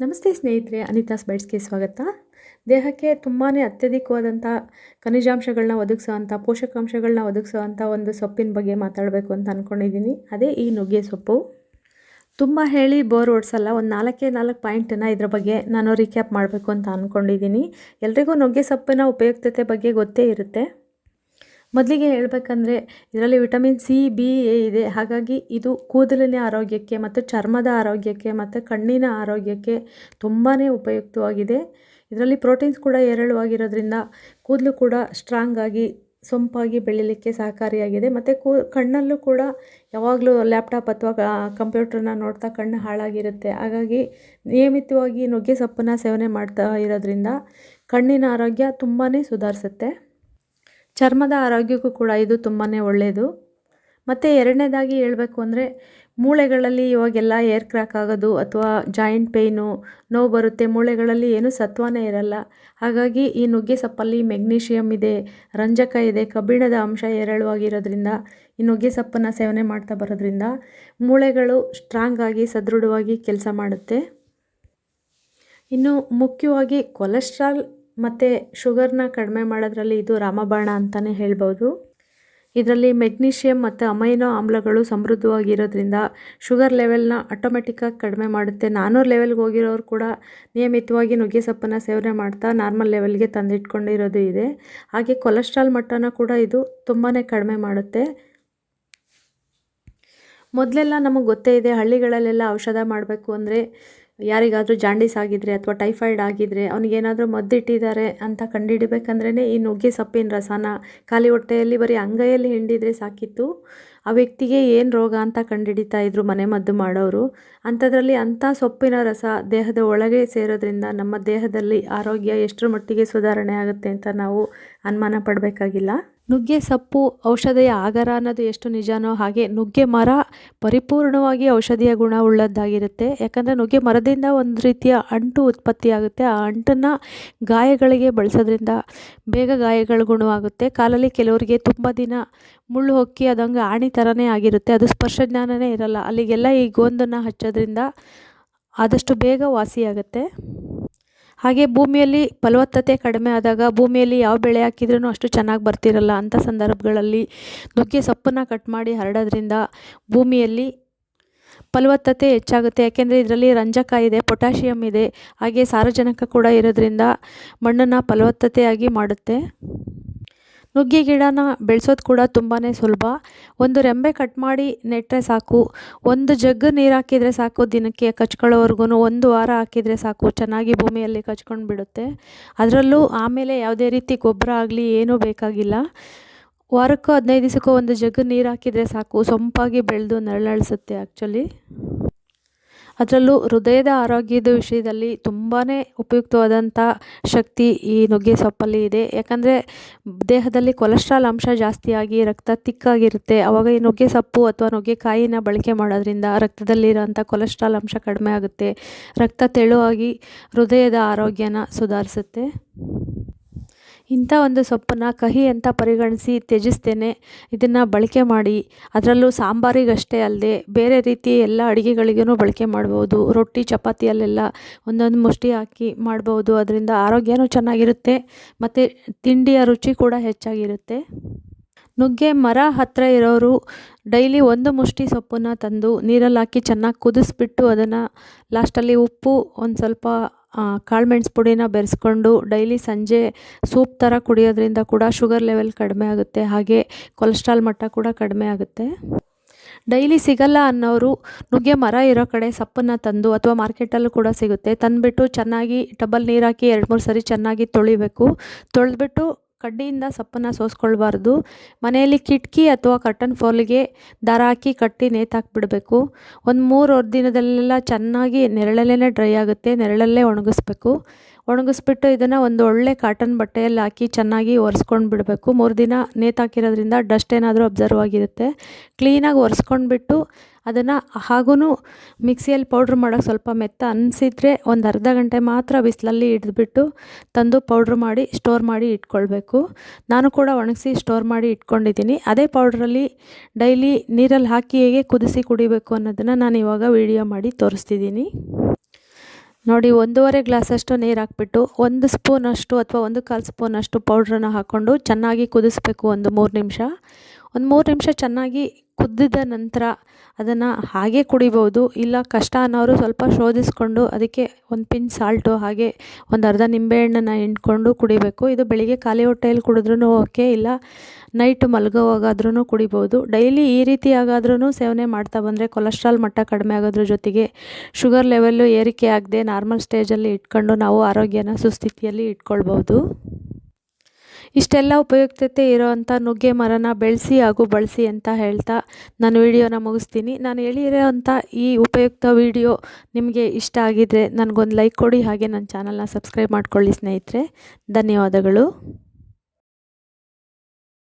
ನಮಸ್ತೆ ಸ್ನೇಹಿತರೆ ಅನಿತಾಸ್ ಬೈಟ್ಸ್ಗೆ ಸ್ವಾಗತ. ದೇಹಕ್ಕೆ ತುಂಬಾ ಅತ್ಯಧಿಕವಾದಂಥ ಖನಿಜಾಂಶಗಳನ್ನ ಒದಗಿಸುವಂಥ ಪೋಷಕಾಂಶಗಳನ್ನ ಒದಗಿಸುವಂಥ ಒಂದು ಸೊಪ್ಪಿನ ಬಗ್ಗೆ ಮಾತಾಡಬೇಕು ಅಂತ ಅಂದ್ಕೊಂಡಿದ್ದೀನಿ ಅದೇ ಈ ನುಗ್ಗೆ ಸೊಪ್ಪು. ತುಂಬ ಹೇಳಿ ಬೋರ್ ಓಡಿಸಲ್ಲ, ಒಂದು ನಾಲ್ಕೇ ನಾಲ್ಕು ಪಾಯಿಂಟನ್ನು ಇದ್ರ ಬಗ್ಗೆ ನಾನು ರೀಕ್ಯಾಪ್ ಮಾಡಬೇಕು ಅಂತ ಅಂದ್ಕೊಂಡಿದ್ದೀನಿ ಎಲ್ರಿಗೂ ನುಗ್ಗೆ ಸೊಪ್ಪಿನ ಉಪಯುಕ್ತತೆ ಬಗ್ಗೆ ಗೊತ್ತೇ ಇರುತ್ತೆ. ಮೊದಲಿಗೆ ಹೇಳಬೇಕಂದ್ರೆ ಇದರಲ್ಲಿ ವಿಟಮಿನ್ ಸಿ, ಬಿ, ಎ ಇದೆ. ಹಾಗಾಗಿ ಇದು ಕೂದಲಿನ ಆರೋಗ್ಯಕ್ಕೆ ಮತ್ತು ಚರ್ಮದ ಆರೋಗ್ಯಕ್ಕೆ ಮತ್ತು ಕಣ್ಣಿನ ಆರೋಗ್ಯಕ್ಕೆ ತುಂಬಾ ಉಪಯುಕ್ತವಾಗಿದೆ. ಇದರಲ್ಲಿ ಪ್ರೋಟೀನ್ಸ್ ಕೂಡ ಹೇರಳವಾಗಿರೋದ್ರಿಂದ ಕೂದಲು ಕೂಡ ಸ್ಟ್ರಾಂಗ್ ಆಗಿ, ಸೊಂಪಾಗಿ ಬೆಳೀಲಿಕ್ಕೆ ಸಹಕಾರಿಯಾಗಿದೆ. ಮತ್ತು ಕೂ, ಕಣ್ಣಲ್ಲೂ ಕೂಡ ಯಾವಾಗಲೂ ಲ್ಯಾಪ್ಟಾಪ್ ಅಥವಾ ಕಂಪ್ಯೂಟ್ರನ್ನ ನೋಡ್ತಾ ಕಣ್ಣು ಹಾಳಾಗಿರುತ್ತೆ. ಹಾಗಾಗಿ ನಿಯಮಿತವಾಗಿ ನುಗ್ಗೆ ಸೊಪ್ಪನ್ನು ಸೇವನೆ ಮಾಡ್ತಾ ಇರೋದ್ರಿಂದ ಕಣ್ಣಿನ ಆರೋಗ್ಯ ತುಂಬಾ ಸುಧಾರಿಸುತ್ತೆ. ಚರ್ಮದ ಆರೋಗ್ಯಕ್ಕೂ ಕೂಡ ಇದು ತುಂಬಾ ಒಳ್ಳೆಯದು ಮತ್ತು ಎರಡನೇದಾಗಿ ಹೇಳಬೇಕು ಅಂದರೆ ಮೂಳೆಗಳಲ್ಲಿ ಇವಾಗೆಲ್ಲ ಏರ್ ಕ್ರ್ಯಾಕ್ ಆಗೋದು ಅಥವಾ ಜಾಯಿಂಟ್ ಪೇಯ್ನು, ನೋವು ಬರುತ್ತೆ, ಮೂಳೆಗಳಲ್ಲಿ ಏನೂ ಸತ್ವನೇ ಇರಲ್ಲ. ಹಾಗಾಗಿ ಈ ನುಗ್ಗೆ ಸೊಪ್ಪಲ್ಲಿ ಮೆಗ್ನೀಷಿಯಮ್ ಇದೆ, ರಂಜಕ ಇದೆ, ಕಬ್ಬಿಣದ ಅಂಶ ಹೇರಳವಾಗಿರೋದ್ರಿಂದ, ಈ ನುಗ್ಗೆ ಸೊಪ್ಪನ್ನು ಸೇವನೆ ಮಾಡ್ತಾ ಬರೋದ್ರಿಂದ ಮೂಳೆಗಳು ಸ್ಟ್ರಾಂಗ್ ಆಗಿ ಸದೃಢವಾಗಿ ಕೆಲಸ ಮಾಡುತ್ತೆ. ಇನ್ನು ಮುಖ್ಯವಾಗಿ ಕೊಲೆಸ್ಟ್ರಾಲ್ ಮತ್ತು ಶುಗರ್ನ ಕಡಿಮೆ ಮಾಡೋದ್ರಲ್ಲಿ ಇದು ರಾಮಬಾಣ ಅಂತಲೇ ಹೇಳ್ಬೋದು. ಇದರಲ್ಲಿ ಮೆಗ್ನೀಷಿಯಮ್ ಮತ್ತು ಅಮೈನೋ ಆಮ್ಲಗಳು ಸಮೃದ್ಧವಾಗಿರೋದ್ರಿಂದ ಶುಗರ್ ಲೆವೆಲ್ನ ಆಟೋಮೆಟಿಕ್ಕಾಗಿ ಕಡಿಮೆ ಮಾಡುತ್ತೆ. ನಾನ್ನೂರು ಲೆವೆಲ್ಗೆ ಹೋಗಿರೋರು ಕೂಡ ನಿಯಮಿತವಾಗಿ ನುಗ್ಗೆ ಸೊಪ್ಪನ್ನು ಸೇವನೆ ಮಾಡ್ತಾ ನಾರ್ಮಲ್ ಲೆವೆಲ್ಗೆ ತಂದಿಟ್ಕೊಂಡಿರೋದು ಇದೆ. ಹಾಗೆ ಕೊಲೆಸ್ಟ್ರಾಲ್ ಮಟ್ಟನ ಕೂಡ ಇದು ತುಂಬಾ ಕಡಿಮೆ ಮಾಡುತ್ತೆ. ಮೊದಲೆಲ್ಲ ನಮಗೆ ಗೊತ್ತೇ ಇದೆ ಹಳ್ಳಿಗಳಲ್ಲೆಲ್ಲ ಔಷಧ ಮಾಡಬೇಕು ಅಂದರೆ ಯಾರಿಗಾದರೂ ಜಾಂಡೀಸ್ ಆಗಿದ್ರೆ ಅಥವಾ ಟೈಫಾಯ್ಡ್ ಆಗಿದ್ದರೆ ಅವ್ನಿಗೇನಾದರೂ ಮದ್ದಿಟ್ಟಿದ್ದಾರೆ ಅಂತ ಕಂಡುಹಿಡಿಬೇಕಂದ್ರೇ ಈ ನುಗ್ಗೆ ಸೊಪ್ಪಿನ ರಸನ ಖಾಲಿ ಹೊಟ್ಟೆಯಲ್ಲಿ ಬರೀ ಅಂಗೈಯಲ್ಲಿ ಹಿಂಡಿದರೆ ಸಾಕಿತ್ತು. ಆ ವ್ಯಕ್ತಿಗೆ ಏನು ರೋಗ ಅಂತ ಕಂಡುಹಿಡಿತಾ ಇದ್ರು ಮನೆ ಮದ್ದು ಮಾಡೋರು. ಅಂಥದ್ರಲ್ಲಿ ಅಂಥ ಸೊಪ್ಪಿನ ರಸ ದೇಹದ ಒಳಗೆ ಸೇರೋದ್ರಿಂದ ನಮ್ಮ ದೇಹದಲ್ಲಿ ಆರೋಗ್ಯ ಎಷ್ಟರ ಮಟ್ಟಿಗೆ ಸುಧಾರಣೆ ಆಗುತ್ತೆ ಅಂತ ನಾವು ಅನುಮಾನ ಪಡಬೇಕಾಗಿಲ್ಲ. ನುಗ್ಗೆ, ಸೊಪ್ಪು, ಔಷಧಿಯ ಆಗರ ಅನ್ನೋದು ಎಷ್ಟು ನಿಜನೋ ಹಾಗೆ ನುಗ್ಗೆ ಮರ ಪರಿಪೂರ್ಣವಾಗಿ ಔಷಧಿಯ ಗುಣ ಉಳ್ಳದ್ದಾಗಿರುತ್ತೆ. ಯಾಕಂದರೆ ನುಗ್ಗೆ ಮರದಿಂದ ಒಂದು ರೀತಿಯ ಅಂಟು ಉತ್ಪತ್ತಿಯಾಗುತ್ತೆ. ಆ ಅಂಟನ್ನು ಗಾಯಗಳಿಗೆ ಬಳಸೋದ್ರಿಂದ ಬೇಗ ಗಾಯಗಳು ಗುಣವಾಗುತ್ತೆ. ಕಾಲಲ್ಲಿ ಕೆಲವರಿಗೆ ತುಂಬ ದಿನ ಮುಳ್ಳು ಹೊಕ್ಕಿ ಅದಂಗೆ ಆಣಿ ಥರನೇ ಆಗಿರುತ್ತೆ. ಅದು ಸ್ಪರ್ಶ ಜ್ಞಾನನೇ ಇರಲ್ಲ. ಅಲ್ಲಿಗೆಲ್ಲ ಈ ಗೋಂದನ್ನು ಹಚ್ಚೋದ್ರಿಂದ ಆದಷ್ಟು ಬೇಗ ವಾಸಿಯಾಗುತ್ತೆ. ಹಾಗೆ ಭೂಮಿಯಲ್ಲಿ ಫಲವತ್ತತೆ ಕಡಿಮೆ ಆದಾಗ ಭೂಮಿಯಲ್ಲಿ ಯಾವ ಬೆಳೆ ಹಾಕಿದ್ರೂ ಅಷ್ಟು ಚೆನ್ನಾಗಿ ಬರ್ತಿರಲ್ಲ ಅಂಥ ಸಂದರ್ಭಗಳಲ್ಲಿ ನುಗ್ಗೆ ಸೊಪ್ಪನ್ನು ಕಟ್ ಮಾಡಿ ಹರಡೋದ್ರಿಂದ ಭೂಮಿಯಲ್ಲಿ ಫಲವತ್ತತೆ ಹೆಚ್ಚಾಗುತ್ತೆ. ಯಾಕೆಂದರೆ ಇದರಲ್ಲಿ ರಂಜಕ ಇದೆ ಪೊಟ್ಯಾಷಿಯಮ್ ಇದೆ, ಹಾಗೆ ಸಾರಜನಕ ಕೂಡ ಇರೋದ್ರಿಂದ ಮಣ್ಣನ್ನು ಫಲವತ್ತತೆಯಾಗಿ ಮಾಡುತ್ತೆ. ನುಗ್ಗೆ ಗಿಡನ ಬೆಳೆಸೋದು ಕೂಡ ತುಂಬಾ ಸುಲಭ. ಒಂದು ರೆಂಬೆ ಕಟ್ ಮಾಡಿ ನೆಟ್ಟರೆ ಸಾಕು, ಒಂದು ಜಗ್ಗು ನೀರು ಹಾಕಿದರೆ ಸಾಕು, ದಿನಕ್ಕೆ ಕಚ್ಕೊಳ್ಳೋವರೆಗೂ ಒಂದು ವಾರ ಹಾಕಿದರೆ ಸಾಕು, ಚೆನ್ನಾಗಿ ಭೂಮಿಯಲ್ಲಿ ಕಚ್ಕೊಂಡು ಬಿಡುತ್ತೆ. ಅದರಲ್ಲೂ ಆಮೇಲೆ ಯಾವುದೇ ರೀತಿ ಗೊಬ್ಬರ ಆಗಲಿ ಏನೂ ಬೇಕಾಗಿಲ್ಲ. ವಾರಕ್ಕೂ ಹದಿನೈದು ದಿವಸಕ್ಕೂ ಒಂದು ಜಗ್ಗು ನೀರು ಹಾಕಿದರೆ ಸಾಕು, ಸೊಂಪಾಗಿ ಬೆಳೆದು ನರಳಳಿಸುತ್ತೆ ಆ್ಯಕ್ಚುಲಿ ಅದರಲ್ಲೂ ಹೃದಯದ ಆರೋಗ್ಯದ ವಿಷಯದಲ್ಲಿ ತುಂಬಾ ಉಪಯುಕ್ತವಾದಂಥ ಶಕ್ತಿ ಈ ನುಗ್ಗೆ ಸೊಪ್ಪಲ್ಲಿ ಇದೆ. ಯಾಕಂದರೆ ದೇಹದಲ್ಲಿ ಕೊಲೆಸ್ಟ್ರಾಲ್ ಅಂಶ ಜಾಸ್ತಿಯಾಗಿ ರಕ್ತ ತಿಕ್ಕಾಗಿರುತ್ತೆ. ಆವಾಗ ಈ ನುಗ್ಗೆ ಸೊಪ್ಪು ಅಥವಾ ನುಗ್ಗೆಕಾಯಿನ ಬಳಕೆ ಮಾಡೋದ್ರಿಂದ ರಕ್ತದಲ್ಲಿರೋಂಥ ಕೊಲೆಸ್ಟ್ರಾಲ್ ಅಂಶ ಕಡಿಮೆ ಆಗುತ್ತೆ. ರಕ್ತ ತೆಳುವಾಗಿ ಹೃದಯದ ಆರೋಗ್ಯನ ಸುಧಾರಿಸುತ್ತೆ. ಇಂಥ ಒಂದು ಸೊಪ್ಪನ್ನು ಕಹಿ ಅಂತ ಪರಿಗಣಿಸಿ ತ್ಯಜಿಸ್ತೇನೆ. ಇದನ್ನು ಬಳಕೆ ಮಾಡಿ. ಅದರಲ್ಲೂ ಸಾಂಬಾರಿಗಷ್ಟೇ ಅಲ್ಲದೆ ಬೇರೆ ರೀತಿ ಎಲ್ಲ ಅಡುಗೆಗಳಿಗೂ ಬಳಕೆ ಮಾಡ್ಬೋದು. ರೊಟ್ಟಿ ಚಪಾತಿಯಲ್ಲೆಲ್ಲ ಒಂದೊಂದು ಮುಷ್ಟಿ ಹಾಕಿ ಮಾಡ್ಬೋದು. ಅದರಿಂದ ಆರೋಗ್ಯನೂ ಚೆನ್ನಾಗಿರುತ್ತೆ. ಮತ್ತು ತಿಂಡಿಯ ರುಚಿ ಕೂಡ ಹೆಚ್ಚಾಗಿರುತ್ತೆ. ನುಗ್ಗೆ ಮರ ಹತ್ತಿರ ಇರೋರು ಡೈಲಿ ಒಂದು ಮುಷ್ಟಿ ಸೊಪ್ಪನ್ನು ತಂದು ನೀರಲ್ಲಿ ಹಾಕಿ ಚೆನ್ನಾಗಿ ಕುದಿಸ್ಬಿಟ್ಟು ಅದನ್ನು ಲಾಸ್ಟಲ್ಲಿ ಉಪ್ಪು ಒಂದು ಸ್ವಲ್ಪ ಕಾಳುಮೆಣ್ಸು ಪುಡಿನ ಬೆರೆಸ್ಕೊಂಡು ಡೈಲಿ ಸಂಜೆ ಸೂಪ್ ಥರ ಕುಡಿಯೋದ್ರಿಂದ ಕೂಡ ಶುಗರ್ ಲೆವೆಲ್ ಕಡಿಮೆ ಆಗುತ್ತೆ. ಹಾಗೆ ಕೊಲೆಸ್ಟ್ರಾಲ್ ಮಟ್ಟ ಕೂಡ ಕಡಿಮೆ ಆಗುತ್ತೆ. ಡೈಲಿ ಸಿಗಲ್ಲ ಅನ್ನೋರು ನುಗ್ಗೆ ಮರ ಇರೋ ಕಡೆ ಸಪ್ಪನ್ನು ತಂದು ಅಥವಾ ಮಾರ್ಕೆಟಲ್ಲೂ ಕೂಡ ಸಿಗುತ್ತೆ. ತಂದುಬಿಟ್ಟು ಚೆನ್ನಾಗಿ ಟಬಲ್ ನೀರು ಹಾಕಿ ಎರಡು ಮೂರು ಸರಿ ಚೆನ್ನಾಗಿ ತೊಳಿಬೇಕು. ತೊಳೆದ್ಬಿಟ್ಟು ಕಡ್ಡಿಯಿಂದ ಸೊಪ್ಪನ್ನು ಸೋಸ್ಕೊಳ್ಬಾರ್ದು. ಮನೆಯಲ್ಲಿ ಕಿಟಕಿ ಅಥವಾ ಕರ್ಟನ್ ಫಾಲಿಗೆ ದಾರ ಹಾಕಿ ಕಟ್ಟಿ ನೇತಾಕ್ಬಿಡಬೇಕು ಒಂದು ಮೂರು ದಿನದಲ್ಲೆಲ್ಲ ಚೆನ್ನಾಗಿ ನೆರಳಲ್ಲೇ ಡ್ರೈ ಆಗುತ್ತೆ, ನೆರಳಲ್ಲೇ ಒಣಗಿಸ್ಬೇಕು. ಒಣಗಿಸ್ಬಿಟ್ಟು ಇದನ್ನು ಒಂದು ಒಳ್ಳೆ ಕಾಟನ್ ಬಟ್ಟೆಯಲ್ಲಿ ಹಾಕಿ ಚೆನ್ನಾಗಿ ಒರೆಸ್ಕೊಂಡು ಬಿಡಬೇಕು ಮೂರು ದಿನ ನೇತಾಕಿರೋದ್ರಿಂದ ಡಸ್ಟ್ ಏನಾದರೂ ಅಬ್ಸರ್ವ್ ಆಗಿರುತ್ತೆ. ಕ್ಲೀನಾಗಿ ಒರೆಸ್ಕೊಂಡ್ಬಿಟ್ಟು ಅದನ್ನು ಹಾಗೂ ಮಿಕ್ಸಿಯಲ್ಲಿ ಪೌಡ್ರ್ ಮಾಡೋಕ್ಕೆ ಸ್ವಲ್ಪ ಮೆತ್ತ ಅನಿಸಿದ್ರೆ ಒಂದು ಅರ್ಧ ಗಂಟೆ ಮಾತ್ರ ಬಿಸಿಲಲ್ಲಿ ಹಿಡಿದ್ಬಿಟ್ಟು ತಂದು ಪೌಡ್ರ್ ಮಾಡಿ ಸ್ಟೋರ್ ಮಾಡಿ ಇಟ್ಕೊಳ್ಬೇಕು. ನಾನು ಕೂಡ ಒಣಗಿಸಿ ಸ್ಟೋರ್ ಮಾಡಿ ಇಟ್ಕೊಂಡಿದ್ದೀನಿ. ಅದೇ ಪೌಡ್ರಲ್ಲಿ ಡೈಲಿ ನೀರಲ್ಲಿ ಹಾಕಿ ಹೇಗೆ ಕುದಿಸಿ ಕುಡಿಬೇಕು ಅನ್ನೋದನ್ನು ನಾನು ಇವಾಗ ವಿಡಿಯೋ ಮಾಡಿ ತೋರಿಸ್ತಿದ್ದೀನಿ. ನೋಡಿ, ಒಂದೂವರೆ ಗ್ಲಾಸಷ್ಟು ನೀರು ಹಾಕ್ಬಿಟ್ಟು, ಒಂದು ಸ್ಪೂನಷ್ಟು ಅಥವಾ ಒಂದು ಕಾಲು ಸ್ಪೂನಷ್ಟು ಪೌಡ್ರನ್ನ ಹಾಕ್ಕೊಂಡು ಚೆನ್ನಾಗಿ ಕುದಿಸ್ಬೇಕು ಒಂದು ಮೂರು ನಿಮಿಷ. ಒಂದು ಮೂರು ನಿಮಿಷ ಚೆನ್ನಾಗಿ ಕುದ್ದಿದ ನಂತರ ಅದನ್ನು ಹಾಗೆ ಕುಡಿಬೋದು, ಇಲ್ಲ ಕಷ್ಟ ಅನ್ನೋರು ಸ್ವಲ್ಪ ಶೋಧಿಸ್ಕೊಂಡು ಅದಕ್ಕೆ ಒಂದು ಪಿಂಚ್ ಸಾಲ್ಟು, ಹಾಗೆ ಒಂದು ಅರ್ಧ ನಿಂಬೆಹಣ್ಣನ್ನು ಹಿಂಡ್ಕೊಂಡು ಕುಡಿಬೇಕು. ಇದು ಬೆಳಿಗ್ಗೆ ಖಾಲಿ ಹೊಟ್ಟೆಯಲ್ಲಿ ಕುಡಿದ್ರೂ ಓಕೆ, ಇಲ್ಲ ನೈಟ್ ಮಲಗೋವಾಗಾದ್ರೂ ಕುಡಿಬೋದು. ಡೈಲಿ ಈ ರೀತಿ ಆಗಾದ್ರೂ ಸೇವನೆ ಮಾಡ್ತಾ ಬಂದರೆ ಕೊಲೆಸ್ಟ್ರಾಲ್ ಮಟ್ಟ ಕಡಿಮೆ ಆಗೋದ್ರ ಜೊತೆಗೆ ಶುಗರ್ ಲೆವೆಲ್ಲು ಏರಿಕೆ ಆಗದೆ ನಾರ್ಮಲ್ ಸ್ಟೇಜಲ್ಲಿ ಇಟ್ಕೊಂಡು ನಾವು ಆರೋಗ್ಯನ ಸುಸ್ಥಿತಿಯಲ್ಲಿ ಇಟ್ಕೊಳ್ಬೋದು. ಇಷ್ಟೆಲ್ಲ ಉಪಯುಕ್ತತೆ ಇರೋವಂಥ ನುಗ್ಗೆ ಮರನ ಬೆಳೆಸಿ ಹಾಗೂ ಬಳಸಿ ಅಂತ ಹೇಳ್ತಾ ನಾನು ವಿಡಿಯೋನ ಮುಗಿಸ್ತೀನಿ. ನಾನು ಹೇಳಿರೋವಂಥ ಈ ಉಪಯುಕ್ತ ವಿಡಿಯೋ ನಿಮಗೆ ಇಷ್ಟ ಆಗಿದ್ದರೆ ನನಗೊಂದು ಲೈಕ್ ಕೊಡಿ ಹಾಗೆ ನನ್ನ ಚಾನಲ್ನ ಸಬ್ಸ್ಕ್ರೈಬ್ ಮಾಡ್ಕೊಳ್ಳಿ ಸ್ನೇಹಿತರೆ. ಧನ್ಯವಾದಗಳು.